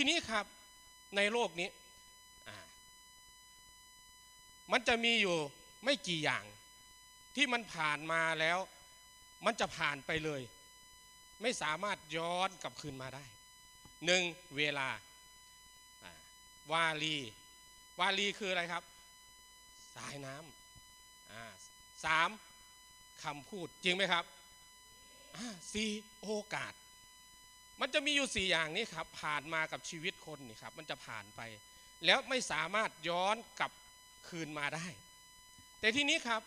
ทีนี้ครับในโลกนี้มันจะมีอยู่ไม่กี่อย่างที่มันผ่านมาแล้ว มันจะผ่านไปเลย ไม่สามารถย้อนกลับคืนมาได้หนึ่งเวลาวาลี วาลีคืออะไรครับ สายน้ำสามคำพูดจริงไหมครับสี่โอกาส มันจะมีอยู่สี่อย่างนี้ครับ ผ่านมากับชีวิตคนนี่ครับ มันจะผ่านไป แล้วไม่สามารถย้อนกลับคืนมาได้ แต่ที่นี้ครับ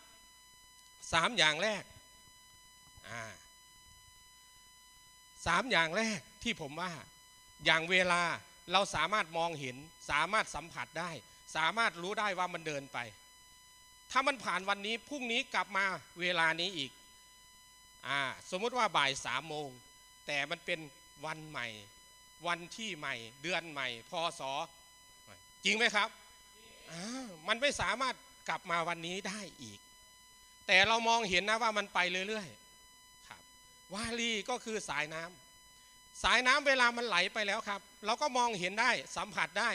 สามอย่างแรกสามอย่างแรกที่ผมว่า อย่างเวลาเราสามารถมองเห็น สามารถสัมผัสได้ สามารถรู้ได้ว่ามันเดินไป ถ้ามันผ่านวันนี้พรุ่งนี้กลับมาเวลานี้อีกอสมมติว่าบ่ายสามโมงแต่มันเป็น วันใหม่ วันที่ใหม่ เดือนใหม่พศจริงไหมครับมันไม่สามารถกลับมาวันนี้ได้อีก แต่เรามองเห็นนะว่ามันไปเรื่อยๆครับวาลีก็คือสายน้ำสายน้ำเวลามันไหลไปแล้วครับ เราก็มองเห็นได้สัมผัสได้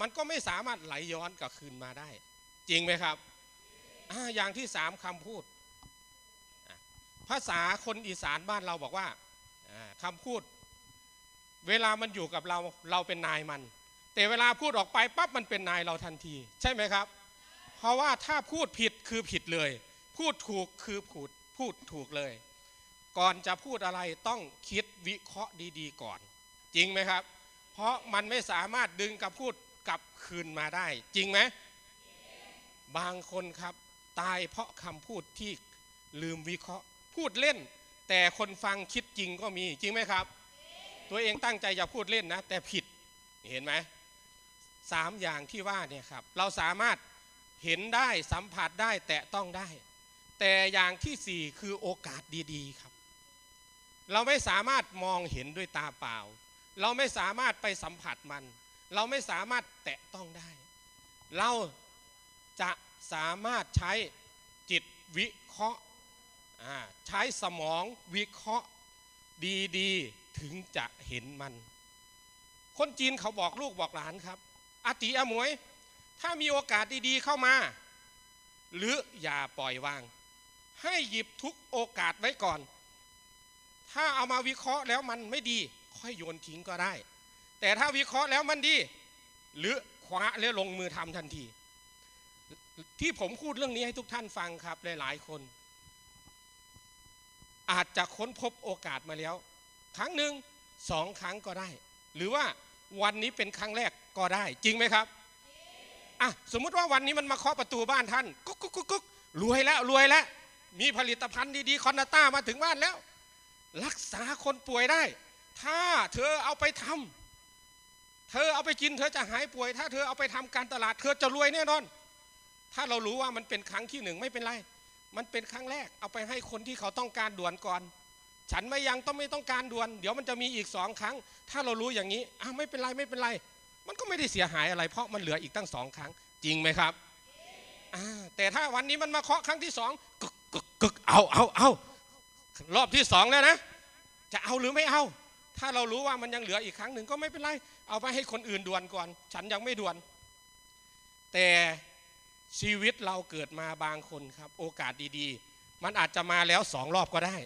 มันก็ไม่สามารถไหลย้อนกลับคืนมาได้ จริงไหมครับออย่างที่สามคำพูด ภาษาคนอีสานบ้านเราบอกว่า คำพูด เวลามันอยู่กับเราเราเป็นนายมัน แต่เวลาพูดออกไปปั๊บมันเป็นนายเราทันที ใช่ไหมครับ เพราะว่าถ้าพูดผิดคือผิดเลย พูดถูกคือพูดพูดถูกเลย ก่อนจะพูดอะไรต้องคิดวิเคราะห์ดีๆ ก่อน จริงไหมครับ เพราะมันไม่สามารถดึงกับพูดกลับคืนมาได้ จริงไหมบางคนครับ ตายเพราะคำพูดที่ลืมวิเคราะห์ พูดเล่น แต่คนฟังคิดจริงก็มีจริงไหมครับ ตัวเองตั้งใจจะพูดเล่นนะ แต่ผิดเห็นไหมสามอย่างที่ว่าเนี่ยครับ เราสามารถเห็นได้สัมผัสได้แตะต้องได้ แต่อย่างที่สี่คือโอกาสดีๆครับ เราไม่สามารถมองเห็นด้วยตาเปล่า เราไม่สามารถไปสัมผัสมัน เราไม่สามารถแตะต้องได้ เราจะสามารถใช้จิตวิเคราะห์ ใช้สมองวิเคราะห์ดีๆ ถึงจะเห็นมัน คนจีนเขาบอกลูกบอกหลานครับอาติอมวย ถ้ามีโอกาสดีๆเข้ามา หรืออย่าปล่อยวาง ให้หยิบทุกโอกาสไว้ก่อน ถ้าเอามาวิเคราะห์แล้วมันไม่ดี ค่อยโยนทิ้งก็ได้ แต่ถ้าวิเคราะห์แล้วมันดี หรือคว้าแล้วลงมือทำทันที ที่ผมพูดเรื่องนี้ให้ทุกท่านฟังครับหลายๆคน อาจจะค้นพบโอกาสมาแล้ว ครั้งหนึ่งสองครั้งก็ได้ หรือว่าวันนี้เป็นครั้งแรกก็ได้ จริงไหมครับอะสมมุติว่าวันนี้มันมาเคาะประตูบ้านท่านกุ๊กกุ๊กกุ๊กกุ๊กรวยแล้วรวยแล้ว มีผลิตภัณฑ์ดีๆคอนต้ามาถึงบ้านแล้ว รักษาคนป่วยได้ ถ้าเธอเอาไปทำเธอเอาไปกินเธอจะหายป่วย ถ้าเธอเอาไปทำการตลาด เธอจะรวยแน่นอน ถ้าเรารู้ว่ามันเป็นครั้งที่หนึ่งไม่เป็นไร มันเป็นครั้งแรกเอาไปให้คนที่เขาต้องการด่วนก่อน ฉันไม่ยังต้องไม่ต้องการด่วน เดี๋ยวมันจะมีอีกสองครั้ง ถ้าเรารู้อย่างนี้อ้าวไม่เป็นไรไม่เป็นไร มันก็ไม่ได้เสียหายอะไร เพราะมันเหลืออีกตั้งสองครั้ง จริงไหมครับอ่าแต่ถ้าวันนี้มันมาเคาะครั้งที่สองกึกกึกกึกเอาเอาเอารอบที่สองแล้วนะ จะเอาหรือไม่เอา ถ้าเรารู้ว่ามันยังเหลืออีกครั้งหนึ่งก็ไม่เป็นไร เอาไปให้คนอื่นด่วนก่อน ฉันยังไม่ด่วน แต่ ชีวิตเราเกิดมาบางคนครับ โอกาสดีๆ มันอาจจะมาแล้วสองรอบก็ได้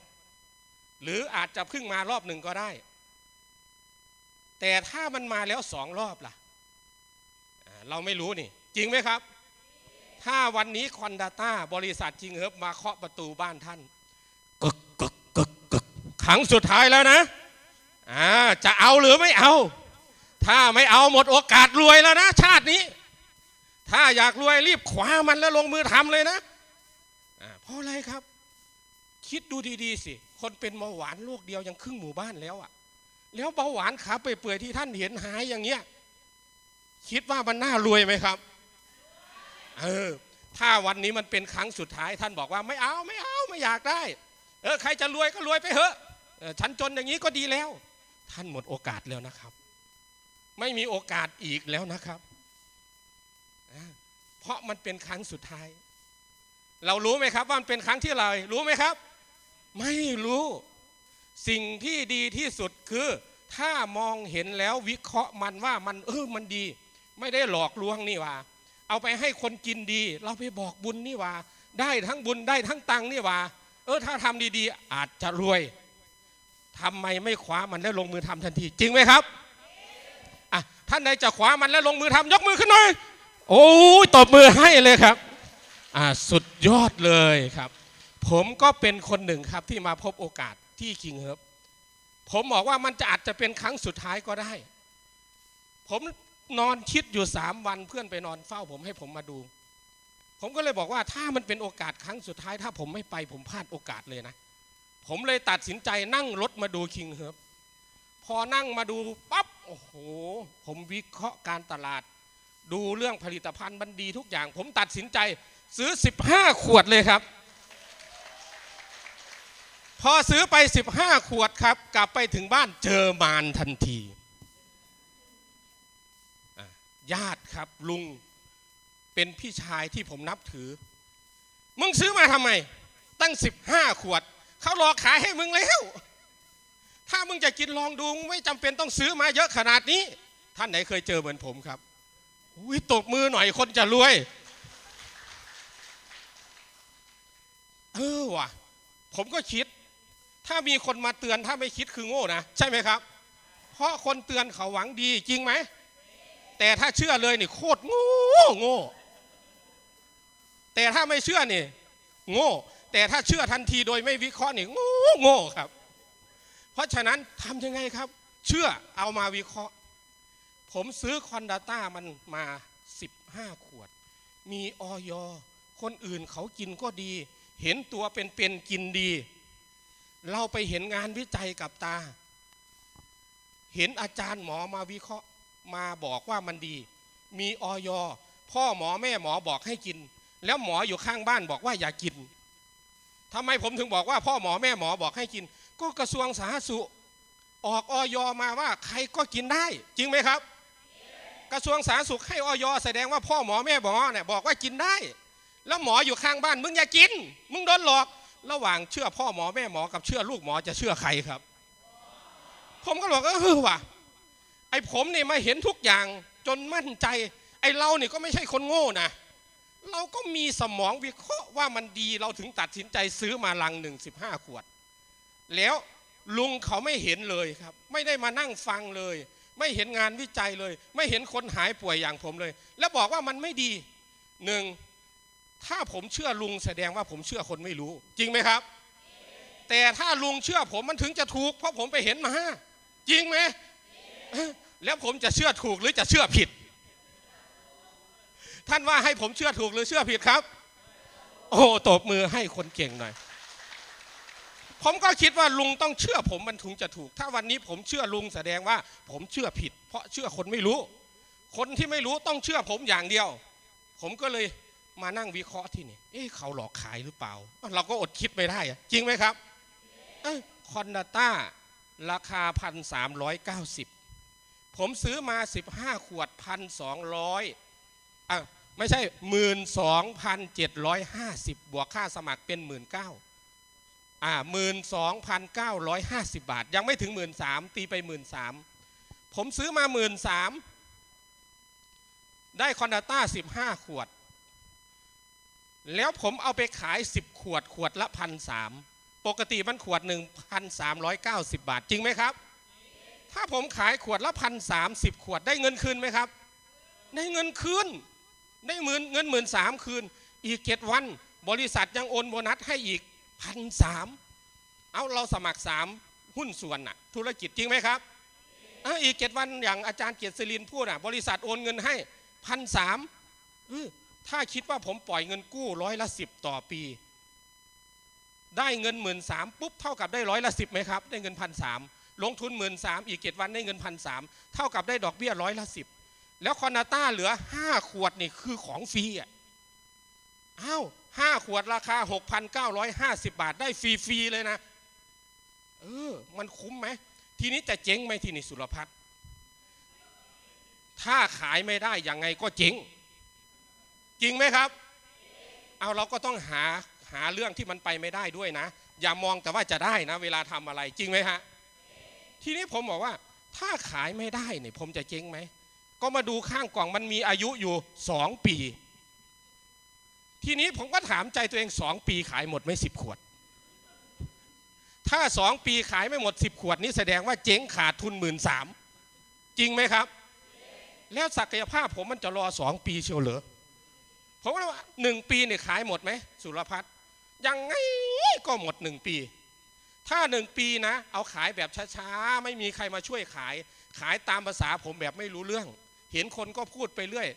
หรืออาจจะเพิ่งมารอบหนึ่งก็ได้ แต่ถ้ามันมาแล้วสองรอบล่ะ เราไม่รู้นี่ จริงไหมครับ ถ้าวันนี้คอนดาต้าบริษัทจริงเฮิบมาเคาะประตูบ้านท่านกึกกึกกึกกึกครั้งสุดท้ายแล้วนะจะเอาหรือไม่เอา ถ้าไม่เอาหมดโอกาสรวยแล้วนะ ชาตินี้ ถ้าอยากรวยรีบคว้ามันแล้วลงมือทำเลยนะเพราะอะไรครับ คิดดูดีๆสิ คนเป็นเบาหวานโรคเดียวยังครึ่งหมู่บ้านแล้วอะแล้วเบาหวานขาเปื่อยๆที่ท่านเห็นหายอย่างเงี้ย คิดว่ามันน่ารวยไหมครับ เออ ถ้าวันนี้มันเป็นครั้งสุดท้าย ท่านบอกว่าไม่เอาไม่เอาไม่อยากได้ เออใครจะรวยก็รวยไปเถอะฉันจนอย่างนี้ก็ดีแล้ว ท่านหมดโอกาสแล้วนะครับ ไม่มีโอกาสอีกแล้วนะครับ เพราะมันเป็นครั้งสุดท้าย เรารู้ไหมครับว่ามันเป็นครั้งที่อะไรรู้ไหมครับ ไม่รู้สิ่งที่ดีที่สุดคือถ้ามองเห็นแล้ววิเคราะห์มันว่ามันเออมันดี ไม่ได้หลอกลวงนี่ว่า เอาไปให้คนกินดี เราไปบอกบุญนี่ว่า ได้ทั้งบุญได้ทั้งตังนี่ว่า เออถ้าทำดีๆ อาจจะรวยทำไมไม่คว้ามันแล้วลงมือทำทันที จริงไหมครับอะท่านใดจะคว้ามันแล้วลงมือทำยกมือขึ้นหน่อย โอ้ยตบมือให้เลยครับสุดยอดเลยครับ ผมก็เป็นคนหนึ่งครับที่มาพบโอกาสที่คิงเฮิร์บผมบอกว่ามันจะอาจจะเป็นครั้งสุดท้ายก็ได้ ผมนอนคิดอยู่สามวันเพื่อนไปนอนเฝ้า ผมให้ผมมาดู ผมก็เลยบอกว่าถ้ามันเป็นโอกาสครั้งสุดท้าย ถ้าผมไม่ไปผมพลาดโอกาสเลยนะ ผมเลยตัดสินใจนั่งรถมาดูคิงเฮิร์บพอนั่งมาดูปั๊บโอ้โห ผมวิเคราะห์การตลาด ดูเรื่องผลิตภัณฑ์มันดีทุกอย่าง ผมตัดสินใจซื้อ 15 ขวดเลยครับ พอซื้อไป 15 ขวดครับ กลับไปถึงบ้านเจอมารทันทีญาติครับลุงเป็นพี่ชายที่ผมนับถือ มึงซื้อมาทำไม ตั้ง 15 ขวด เขารอขายให้มึงแล้ว ถ้ามึงจะกินลองดูไม่จำเป็นต้องซื้อมาเยอะขนาดนี้ ท่านไหนเคยเจอเหมือนผมครับ อุ้ยตบมือหน่อยคนจะรวย เออว่ะ ผมก็คิด ถ้ามีคนมาเตือนถ้าไม่คิดคือโง่นะ ใช่ไหมครับ เพราะคนเตือนเขาหวังดีจริงไหม แต่ถ้าเชื่อเลยนี่โคตรโง่โง่ แต่ถ้าไม่เชื่อนี่ โง่ แต่ถ้าเชื่อทันทีโดยไม่วิเคราะห์นี่โง่โง่ครับ เพราะฉะนั้นทำยังไงครับ เชื่อเอามาวิเคราะห์ ผมซื้อคอนดาต้ามันมา 15 ขวด มีออยคนอื่นเขากินก็ดี เห็นตัวเป็นๆกินดี เราไปเห็นงานวิจัยกับตา เห็นอาจารย์หมอมาวิเคราะห์มาบอกว่ามันดี มีออยพ่อหมอแม่หมอบอกให้กิน แล้วหมออยู่ข้างบ้านบอกว่าอย่ากินทำไมผมถึงบอกว่าพ่อหมอแม่หมอบอกให้กิน ก็กระทรวงสาธารณสุขออกออยมาว่าใครก็กินได้ จริงไหมครับ กระทรวงสาธารณสุขให้ออยแสดงว่าพ่อหมอแม่หมอเนี่ยบอกว่ากินได้ แล้วหมออยู่ข้างบ้านมึงอย่ากิน มึงโดนหลอก ระหว่างเชื่อพ่อหมอแม่หมอกับเชื่อลูกหมอจะเชื่อใครครับ ผมก็บอกเออว่ะไอ้ผมเนี่ยมาเห็นทุกอย่างจนมั่นใจ ไอ้เราเนี่ยก็ไม่ใช่คนโง่นะเราก็มีสมองวิเคราะห์ว่ามันดีเราถึงตัดสินใจซื้อมาลังหนึ่งสิบห้าขวด แล้วลุงเขาไม่เห็นเลยครับ ไม่ได้มานั่งฟังเลย ไม่เห็นงานวิจัยเลย ไม่เห็นคนหายป่วยอย่างผมเลย แล้วบอกว่ามันไม่ดีหนึ่งถ้าผมเชื่อลุงแสดงว่าผมเชื่อคนไม่รู้ จริงไหมครับ แต่ถ้าลุงเชื่อผมมันถึงจะถูก เพราะผมไปเห็นมาจริงไหมแล้วผมจะเชื่อถูกหรือจะเชื่อผิด ท่านว่าให้ผมเชื่อถูกหรือเชื่อผิดครับ โอ้ตบมือให้คนเก่งหน่อย ผมก็คิดว่าลุงต้องเชื่อผมมันถึงจะถูก ถ้าวันนี้ผมเชื่อลุงแสดงว่า ผมเชื่อผิด เพราะเชื่อคนไม่รู้ คนที่ไม่รู้ต้องเชื่อผมอย่างเดียว ผมก็เลยมานั่งวิเคราะห์ที่นี่เอ๊ะเขาหลอกขายหรือเปล่า เราก็อดคิดไม่ได้อะจริงไหมครับคอนดาต้าราคาพันสามร้อยเก้าสิบผมซื้อมาสิบห้าขวดพันสองร้อยอะไม่ใช่หมื่นสองพันเจ็ดร้อยห้าสิบบวกค่าสมัครเป็นหมื่นเก้า อ่าหมื่นสองพันเก้าร้อยห้าสิบบาท ยังไม่ถึงหมื่นสามตีไปหมื่นสามผมซื้อมาหมื่นสามได้คอนดาต้าสิบห้าขวด แล้วผมเอาไปขายสิบขวดขวดละพันสามปกติมันขวดหนึ่งพันสามร้อยเก้าสิบบาท จริงไหมครับ ถ้าผมขายขวดละพันสามสิบขวดได้เงินคืนไหมครับ ได้เงินคืนได้หมื่นเงินหมื่นสามคืน อีกเจ็ดวัน บริษัทยังโอนโบนัสให้อีก พันสามเอาเราสมัครสามหุ้นส่วนน่ะ ธุรกิจจริงไหมครับเอาอีกเจ็ดวันอย่างอาจารย์เกียรติศิรินพูดอะ บริษัทโอนเงินให้พันสามถ้าคิดว่าผมปล่อยเงินกู้ร้อยละสิบต่อปี ได้เงินหมื่นสามปุ๊บเท่ากับได้ร้อยละสิบไหมครับ ได้เงินพันสามลงทุนหมื่นสามอีกเจ็ดวันได้เงินพันสามเท่ากับได้ดอกเบี้ยร้อยละสิบแล้วคอนาต้าเหลือห้าขวดนี่คือของฟรีอะอ้าว ห้าขวดราคาหกพันเก้าร้อยห้าสิบาทได้ฟรีๆเลยนะ เออ มันคุ้มไหม ทีนี้จะเจ๊งไหมที่นี้สุรพัฒน์ถ้าขายไม่ได้ยังไงก็เจ๊งจริงไหมครับ เอาเราก็ต้องหาหาเรื่องที่มันไปไม่ได้ด้วยนะ อย่ามองแต่ว่าจะได้นะ เวลาทำอะไรจริงไหมฮะทีนี้ผมบอกว่า ถ้าขายไม่ได้เนี่ยผมจะเจ๊งไหมก็มาดูข้างกล่องมันมีอายุอยู่สองปี ทีนี้ผมก็ถามใจตัวเองสองปีขายหมดไม่สิบขวด ถ้าสองปีขายไม่หมดสิบขวดนี่แสดงว่าเจ๊งขาดทุนหมื่นสามจริงไหมครับ แล้วศักยภาพผมมันจะรอสองปีเชียวเหรอผมก็เลยว่าหนึ่งปีเนี่ยขายหมดไหมสุรพัฒน์ยังไงก็หมดหนึ่งปี ถ้าหนึ่งปีนะ เอาขายแบบช้าๆ ไม่มีใครมาช่วยขาย ขายตามภาษาผมแบบไม่รู้เรื่อง เห็นคนก็พูดไปเรื่อย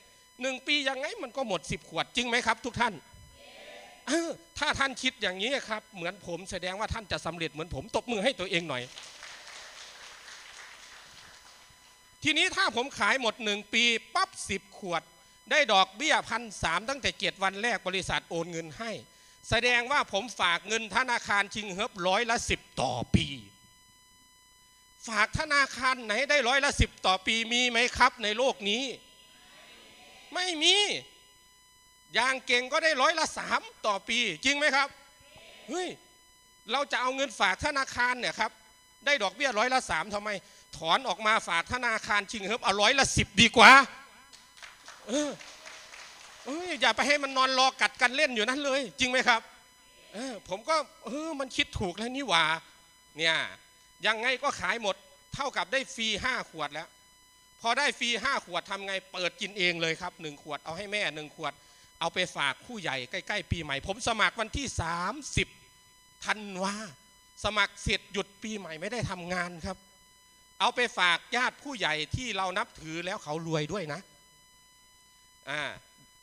หนึ่งปียังไงมันก็หมดสิบขวดจริงไหมครับ ทุกท่านเออถ้าท่านคิดอย่างนี้ครับ เหมือนผมแสดงว่าท่านจะสำเร็จเหมือนผมตบมือให้ตัวเองหน่อย ทีนี้ถ้าผมขายหมดหนึ่งปีปั๊บสิบขวด ได้ดอกเบี้ยพันสามตั้งแต่เจ็ดวันแรกบริษัทโอนเงินให้ แสดงว่าผมฝากเงินธนาคารชิงเฮิบร้อยละสิบต่อปี ฝากธนาคารไหนได้ร้อยละสิบต่อปีมีไหมครับ ในโลกนี้ ไม่มีอย่างเก่งก็ได้ร้อยละสามต่อปี จริงไหมครับเฮ้ยเราจะเอาเงินฝากธนาคารเนี่ยครับได้ดอกเบี้ยร้อยละสามทำไม ถอนออกมาฝากธนาคารชิงเฮิบเอาร้อยละสิบดีกว่าเออเอ้ยอย่าไปให้มันนอนรอกัดกันเล่นอยู่นั้นเลย จริงไหมครับเออผมก็เออมันคิดถูกแล้วนี่หว่าเนี่ยยังไงก็ขายหมดเท่ากับได้ฟรีห้าขวดแล้ว พอได้ฟรีห้าขวดทำไงเปิดกินเองเลยครับหนึ่งขวดเอาให้แม่หนึ่งขวด เอาไปฝากผู้ใหญ่ใกล้ ๆ ปีใหม่ ผมสมัครวันที่ 30ธันวาสมัครเสร็จหยุดปีใหม่ไม่ได้ทำงานครับ เอาไปฝากญาติผู้ใหญ่ที่เรานับถือแล้วเขารวยด้วยนะอ่า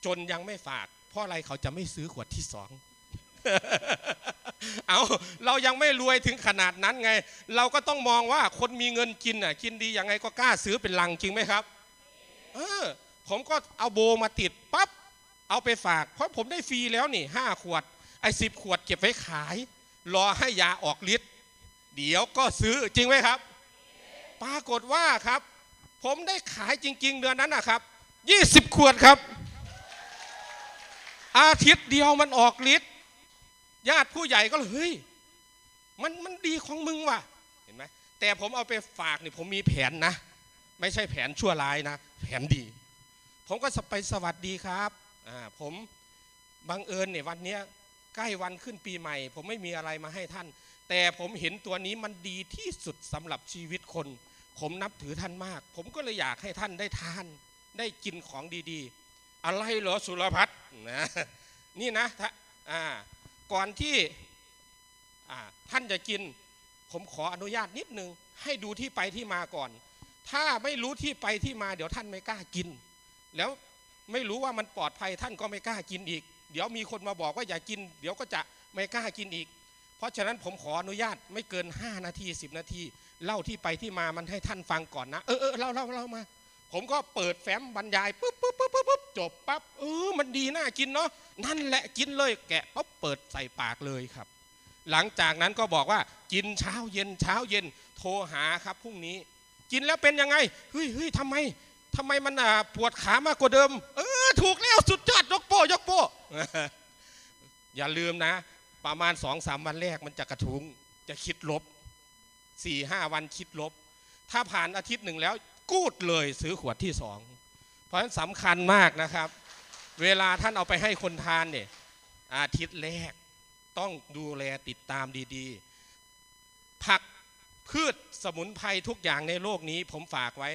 จนยังไม่ฝาก เพราะอะไรเขาจะไม่ซื้อขวดที่สอง เอาเรายังไม่รวยถึงขนาดนั้นไง เราก็ต้องมองว่าคนมีเงินกินอะกินดียังไงก็กล้าซื้อเป็นลังจริงไหมครับ เออ ผมก็เอาโบมาติดปั๊บเอาไปฝาก เพราะผมได้ฟรีแล้วนี่ห้าขวด ไอ้สิบขวดเก็บไว้ขาย รอให้ยาออกฤทธิ์เดี๋ยวก็ซื้อจริงไหมครับ ปรากฏว่าครับ ผมได้ขายจริง ๆ เดือนนั้นนะครับยี่สิบขวดครับ อาทิตย์เดียวมันออกฤทธิ์ ญาติผู้ใหญ่ก็เลยเฮ้ยมันมันดีของมึงว่ะเห็นไหมแต่ผมเอาไปฝากนี่ผมมีแผนนะ ไม่ใช่แผนชั่วร้ายนะ แผนดี ผมก็ไปสวัสดีครับอ่าผมบังเอิญเนี่ยวันเนี้ยใกล้วันขึ้นปีใหม่ ผมไม่มีอะไรมาให้ท่าน แต่ผมเห็นตัวนี้มันดีที่สุดสำหรับชีวิตคน ผมนับถือท่านมาก ผมก็เลยอยากให้ท่านได้ทาน ได้กินของดีๆ อะไรเหรอสุรพัฒน์นะนี่นะถ้าอ่า ก่อนที่ท่านจะกิน ผมขออนุญาตนิดนึง ให้ดูที่ไปที่มาก่อน ถ้าไม่รู้ที่ไปที่มา เดี๋ยวท่านไม่กล้ากิน แล้วไม่รู้ว่ามันปลอดภัยท่านก็ไม่กล้ากินอีก เดี๋ยวมีคนมาบอกว่าอย่ากิน เดี๋ยวก็จะไม่กล้ากินอีก เพราะฉะนั้นผมขออนุญาตไม่เกิน 5 นาที 10 นาที เล่าที่ไปที่มามันให้ท่านฟังก่อนนะ เออเออเล่าเล่าเล่ามา ผมก็เปิดแฟ้มบรรยายปุ๊บปุ๊บปุ๊บปุ๊บจบปั๊บเออมันดีน่ากินเนาะนั่นแหละกินเลย แกะปั๊บเปิดใส่ปากเลยครับ หลังจากนั้นก็บอกว่ากินเช้าเย็นเช้าเย็นโทรหาครับพรุ่งนี้ กินแล้วเป็นยังไงเฮ้ยเฮ้ยทำไมทำไมมันปวดขามากกว่าเดิม เออถูกแล้วสุดยอดยกโป้ยกโป้อย่าลืมนะ ประมาณสองสามวันแรกมันจะกระทุ้งจะคิดลบสี่ห้าวันคิดลบ ถ้าผ่านอาทิตย์หนึ่งแล้ว กูดเลยซื้อขวดที่สองเพราะฉะนั้นสำคัญมากนะครับ เวลาท่านเอาไปให้คนทานเนี่ยอาทิตย์แรกต้องดูแลติดตามดีๆ ผักพืชสมุนไพรทุกอย่างในโลกนี้ผมฝากไว้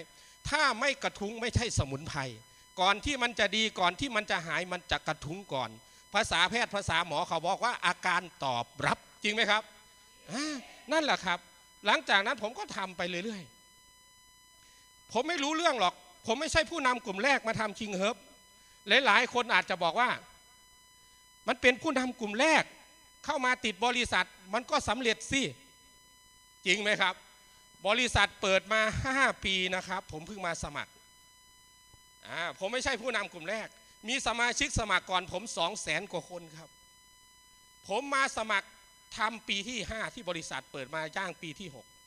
ถ้าไม่กระทุ้งไม่ใช่สมุนไพรก่อนที่มันจะดีก่อนที่มันจะหายมันจะกระทุ้งก่อน ภาษาแพทย์ภาษาหมอเขาบอกว่าอาการตอบรับจริงไหมครับนั่นแหละครับ หลังจากนั้นผมก็ทำไปเรื่อยๆ ผมไม่รู้เรื่องหรอก ผมไม่ใช่ผู้นำกลุ่มแรกมาทำชิงเฮิร์บหลายๆคนอาจจะบอกว่า มันเป็นผู้นำกลุ่มแรก เข้ามาติดบริษัท มันก็สำเร็จสิ จริงไหมครับ บริษัทเปิดมา 5 ปีนะครับ ผมเพิ่งมาสมัครผมไม่ใช่ผู้นำกลุ่มแรก มีสมาชิกสมัครก่อนผมสองแสนกว่าคนครับ ผมมาสมัครทำปีที่ 5 ที่บริษัทเปิดมาย่างปีที่ 6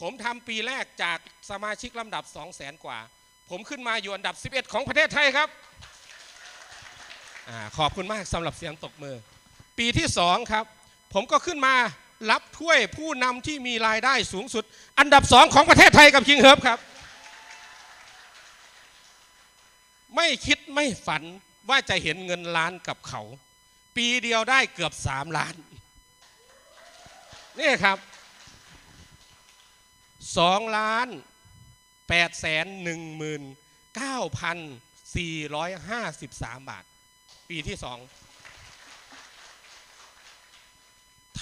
ผมทำปีแรกจากสมาชิกลำดับ 2 0 0แสนกว่า ผมขึ้นมาอยู่อันดับ 11 ของประเทศไทยครับอขอบคุณมากสำหรับเสียงตกมือ ปีที่ 2 ครับ ผมก็ขึ้นมารับถ้วยผู้นำที่มีรายได้สูงสุด อันดับสองของประเทศไทยกับคิงเฮิร์บครับ ไม่คิดไม่ฝันว่าจะเห็นเงินล้านกับเขา ปีเดียวได้เกือบสามล้าน นี่ครับ สองล้านแปดแสนหนึ่งหมื่นเก้าพันสี่ร้อยห้าสิบสามบาท ปีที่สอง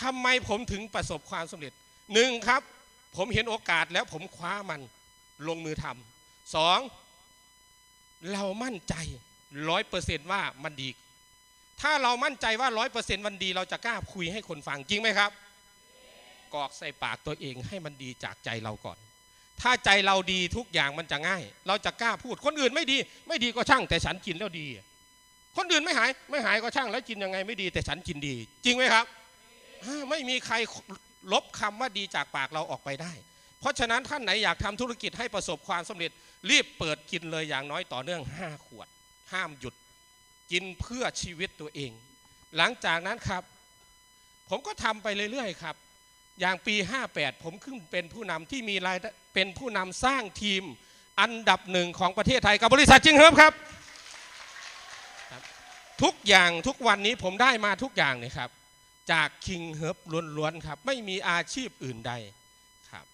ทำไมผมถึงประสบความสำเร็จหนึ่งครับ ผมเห็นโอกาสแล้วผมคว้ามันลงมือทำสองเรามั่นใจร้อยเปอร์เซนต์ว่ามันดี ถ้าเรามั่นใจว่าร้อยเปอร์เซนต์มันดี เราจะกล้าคุยให้คนฟังจริงไหมครับ กอกใส่ปากตัวเองให้มันดีจากใจเราก่อน ถ้าใจเราดีทุกอย่างมันจะง่าย เราจะกล้าพูดคนอื่นไม่ดี ไม่ดีก็ช่างแต่ฉันกินแล้วดี คนอื่นไม่หายไม่หายก็ช่างแล้วกินยังไงไม่ดีแต่ฉันกินดี จริงไหมครับ ไม่มีใครลบคำว่าดีจากปากเราออกไปได้ เพราะฉะนั้นท่านไหนอยากทำธุรกิจให้ประสบความสำเร็จรีบเปิดกินเลยอย่างน้อยต่อเนื่อง5ขวด ห้ามหยุดกินเพื่อชีวิตตัวเอง หลังจากนั้นครับ ผมก็ทำไปเรื่อยๆครับ อย่างปี 58 ผมขึ้นเป็นผู้นำที่มีรายเป็นผู้นำสร้างทีมอันดับหนึ่งของประเทศไทยกับบริษัทจิงเฮิร์บครับครับทุกอย่างทุกวันนี้ผมได้มาทุกอย่างเลยครับ จากคิงเฮิร์บล้วนๆครับ ไม่มีอาชีพอื่นใดครับ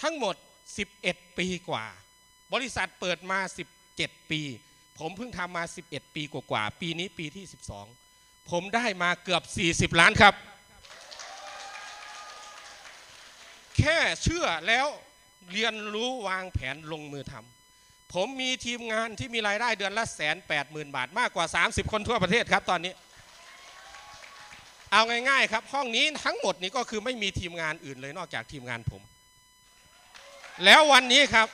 ทั้งหมด 11 ปีกว่า บริษัทเปิดมา 17 ปี ผมเพิ่งทำมา 11 ปีกว่าๆปีนี้ปีที่ 12 ผมได้มาเกือบ 40 ล้านครับ แค่เชื่อแล้วเรียนรู้วางแผนลงมือทำผมมีทีมงานที่มีรายได้เดือนละแสนแปดหมื่นบาทมากกว่า 30 คนทั่วประเทศครับตอนนี้ เอาง่ายๆครับ ห้องนี้ทั้งหมดนี้ก็คือไม่มีทีมงานอื่นเลยนอกจากทีมงานผม แล้ววันนี้ครับ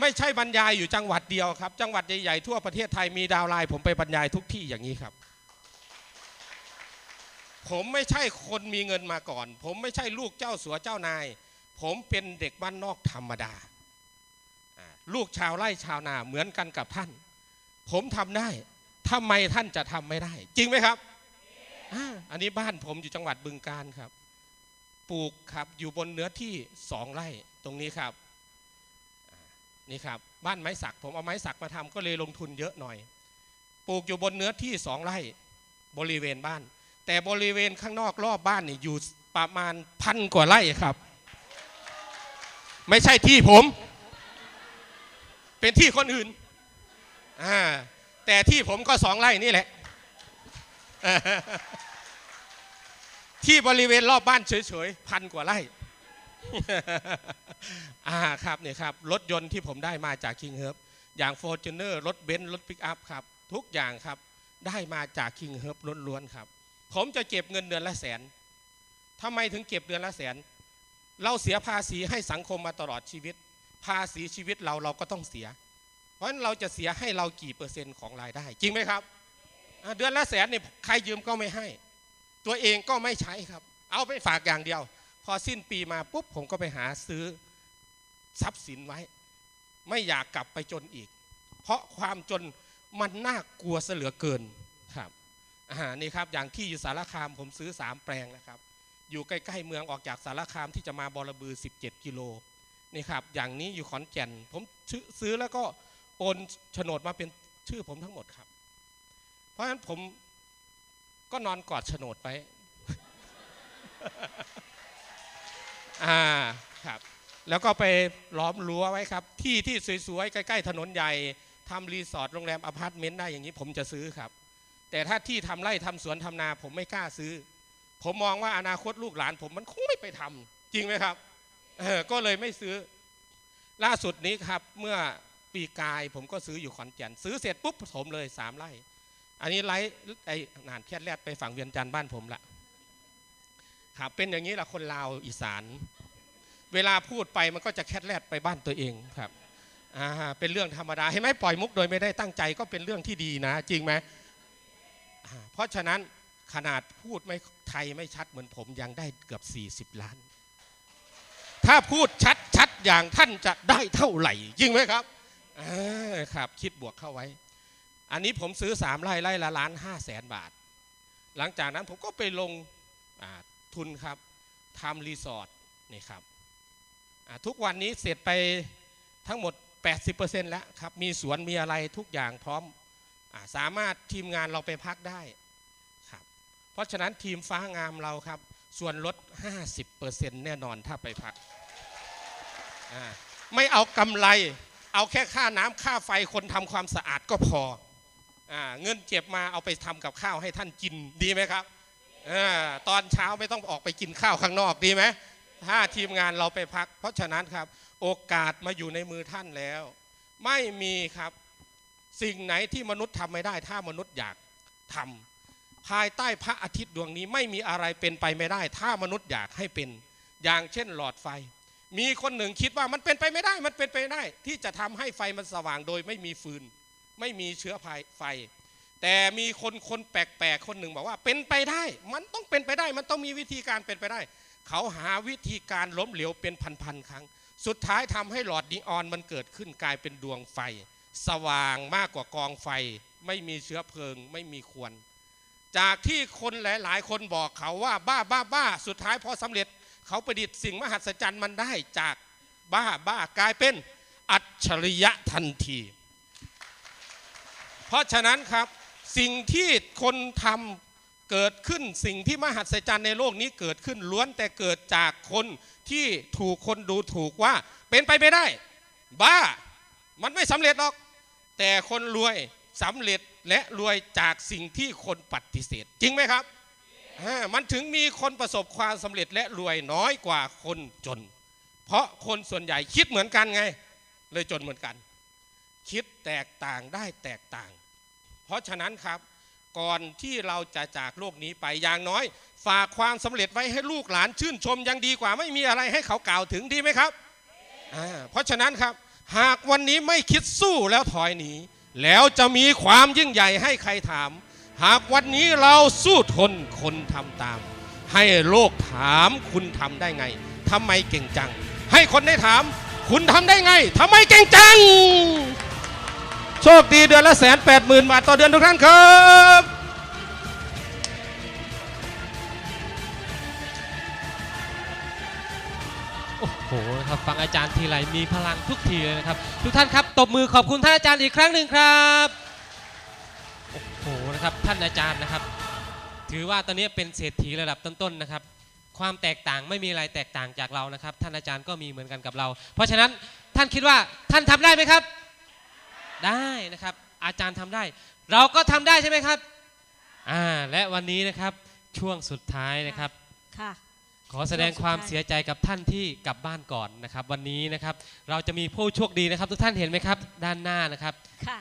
ไม่ใช่บรรยายอยู่จังหวัดเดียวครับ จังหวัดใหญ่ๆทั่วประเทศไทยมีดาวไลน์ผมไปบรรยายทุกที่อย่างนี้ครับผมไม่ใช่คนมีเงินมาก่อน ผมไม่ใช่ลูกเจ้าสัวเจ้านาย ผมเป็นเด็กบ้านนอกธรรมดา ลูกชาวไร่ชาวนาเหมือนกันกับท่าน ผมทำได้ทำไมท่านจะทำไม่ได้ จริงไหมครับ อันนี้บ้านผมอยู่จังหวัดบึงการครับ ปลูกครับอยู่บนเนื้อที่สองไร่ตรงนี้ครับนี่ครับบ้านไม้สักผมเอาไม้สักมาทำก็เลยลงทุนเยอะหน่อย ปลูกอยู่บนเนื้อที่สองไร่บริเวณบ้าน แต่บริเวณข้างนอกรอบบ้านนี่อยู่ประมาณพันกว่าไร่ครับ ไม่ใช่ที่ผม เป็นที่คนอื่นอ่าแต่ที่ผมก็สองไร่นี่แหละ ที่บริเวณรอบบ้านเฉยๆพันกว่าไร่อ่าครับเนี่ยครับ รถยนต์ที่ผมได้มาจาก King Herb อย่าง f o r t u n e r รถเบนซ์รถปิกอัพครับ ทุกอย่างครับ ได้มาจาก King Herb ล้วนๆครับ ผมจะเก็บเงินเดือนละแสนทำไมถึงเก็บเดือนละแสน เราเสียภาษีให้สังคมมาตลอดชีวิต ภาษีชีวิตเราเราก็ต้องเสีย เพราะฉะนั้นเราจะเสียให้เรากี่เปอร์เซ็นต์ของรายได้ จริงไหมครับ เดือนละแสนเนี่ยใครยืมก็ไม่ให้ ตัวเองก็ไม่ใช้ครับ เอาไปฝากอย่างเดียว พอสิ้นปีมาปุ๊บผมก็ไปหาซื้อทรัพย์สินไว้ ไม่อยากกลับไปจนอีก เพราะความจนมันน่ากลัวเสือเกินครับอ่านี่ครับอย่างที่อยู่สารคามผมซื้อสามแปลงนะครับ อยู่ใกล้ๆเมืองออกจากสารคามที่จะมาบอระบือ 17 กิโลนี่ครับ อย่างนี้อยู่ขอนแก่น ผมซื้อแล้วก็โอนโฉนดมาเป็นชื่อผมทั้งหมดครับ เพราะฉะนั้นผมก็นอนกอดโฉนดไปอ่าครับ แล้วก็ไปล้อมรั้วไว้ครับ ที่ที่สวยๆ ใกล้ๆ ถนนใหญ่ทำรีสอร์ทโรงแรมอพาร์ตเมนต์ได้อย่างนี้ผมจะซื้อครับ แต่ถ้าที่ทำไร่ทำสวนทำนาผมไม่กล้าซื้อ ผมมองว่าอนาคตลูกหลานผมมันคงไม่ไปทำจริงไหมครับก็เลยไม่ซื้อล่าสุดนี้ครับ เมื่อปีกายผมก็ซื้ออยู่ขอนแก่นซื้อเสร็จปุ๊บผมเลยสามไร่ อันนี้ไล่ไอ้นานแค่แรดไปฝั่งเวียงจันทร์บ้านผมละครับเป็นอย่างนี้ละคนลาวอีสาน เวลาพูดไปมันก็จะแคดแรดไปบ้านตัวเองครับอ่าเป็นเรื่องธรรมดาเห็นไหมปล่อยมุกโดยไม่ได้ตั้งใจก็เป็นเรื่องที่ดีนะ จริงไหมเพราะฉะนั้น ขนาดพูดไม่ไทยไม่ชัดเหมือนผมยังได้เกือบ 40 ล้าน ถ้าพูดชัดชัดอย่างท่านจะได้เท่าไหร่จริงไหมครับอครับ คิดบวกเข้าไว้ อันนี้ผมซื้อสามไร่ไร่ละล้านห้าแสนบาท หลังจากนั้นผมก็ไปลงทุนครับทำรีสอร์ทนี่ครับทุกวันนี้เสร็จไปทั้งหมด 80%แล้วครับ มีสวนมีอะไรทุกอย่างพร้อมอสามารถทีมงานเราไปพักได้ เพราะฉะนั้นทีมฟ้างามเราครับ ส่วนลด 50%แน่นอนถ้าไปพัก ไม่เอากำไร เอาแค่ค่าน้ำค่าไฟคนทำความสะอาดก็พออเงินเจ็บมาเอาไปทำกับข้าวให้ท่านกินดีไหมครับอตอนเช้าไม่ต้องออกไปกินข้าวข้างนอกดีไหมถ้าทีมงานเราไปพัก เพราะฉะนั้นครับ โอกาสมาอยู่ในมือท่านแล้ว ไม่มีครับ สิ่งไหนที่มนุษย์ทำไม่ได้ ถ้ามนุษย์อยากทำ ภายใต้พระอาทิตย์ดวงนี้ไม่มีอะไรเป็นไปไม่ได้ ถ้ามนุษย์อยากให้เป็นอย่างเช่นหลอดไฟ มีคนหนึ่งคิดว่ามันเป็นไปไม่ได้มันเป็นไปได้ ที่จะทำให้ไฟมันสว่างโดยไม่มีฟืน ไม่มีเชื้อไฟ แต่มีคนคนแปลกๆคนหนึ่งบอกว่าเป็นไปได้ มันต้องเป็นไปได้ มันต้องมีวิธีการเป็นไปได้ เขาหาวิธีการล้มเหลวเป็นพันๆครั้ง สุดท้ายทำให้หลอดนีออนมันเกิดขึ้นกลายเป็นดวงไฟ สว่างมากกว่ากองไฟ ไม่มีเชื้อเพลิง ไม่มีควัน จากที่คนหลาย ๆ คนบอกเขาว่าบ้าบ้าบ้าสุดท้ายพอสำเร็จ เขาประดิษฐ์สิ่งมหัศจรรย์มันได้จากบ้าบ้ากลายเป็นอัจฉริยะทันที เพราะฉะนั้นครับสิ่งที่คนทำเกิดขึ้นสิ่งที่มหัศจรรย์ในโลกนี้เกิดขึ้นล้วนแต่เกิดจากคนที่ถูกคนดูถูกว่าเป็นไปไม่ได้ บ้ามันไม่สำเร็จหรอก แต่คนรวยสำเร็จ และรวยจากสิ่งที่คนปฏิเสธ จริงไหมครับ มันถึงมีคนประสบความสำเร็จและรวยน้อยกว่าคนจน เพราะคนส่วนใหญ่คิดเหมือนกันไง เลยจนเหมือนกัน คิดแตกต่างได้แตกต่าง เพราะฉะนั้นครับ ก่อนที่เราจะจากโลกนี้ไปอย่างน้อย ฝากความสำเร็จไว้ให้ลูกหลานชื่นชมยังดีกว่า ไม่มีอะไรให้เขากล่าวถึงดีไหมครับเพราะฉะนั้นครับ หากวันนี้ไม่คิดสู้แล้วถอยหนี แล้วจะมีความยิ่งใหญ่ให้ใครถาม หากวันนี้เราสู้ทนคนทำตาม ให้โลกถามคุณทำได้ไงทำไมเก่งจัง ให้คนได้ถาม คุณทำได้ไงทำไมเก่งจัง โชคดีเดือนละแสนแปดหมื่นบาทต่อเดือนทุกท่านครับ หนะครับฟังอาจารย์ทีไรมีพลังทุกทีเลยนะครับ ทุกท่านครับตบมือขอบคุณท่านอาจารย์อีกครั้งหนึ่งครับโอ้โหนะครับท่านอาจารย์นะครับ ถือว่าตอนนี้เป็นเศรษฐีระดับต้นๆนะครับ ความแตกต่างไม่มีอะไรแตกต่างจากเรานะครับ ท่านอาจารย์ก็มีเหมือนกันกับเรา เพราะฉะนั้นท่านคิดว่าท่านทำได้ไหมครับ ได้นะครับ อาจารย์ทำได้ เราก็ทำได้ใช่ไหมครับอ่าและวันนี้นะครับช่วงสุดท้ายนะครับค่ะ ขอแสดงความเสียใจกับท่านที่กลับบ้านก่อนนะครับ วันนี้นะครับ เราจะมีผู้โชคดีนะครับ ทุกท่านเห็นไหมครับ ด้านหน้านะครับ ค่ะ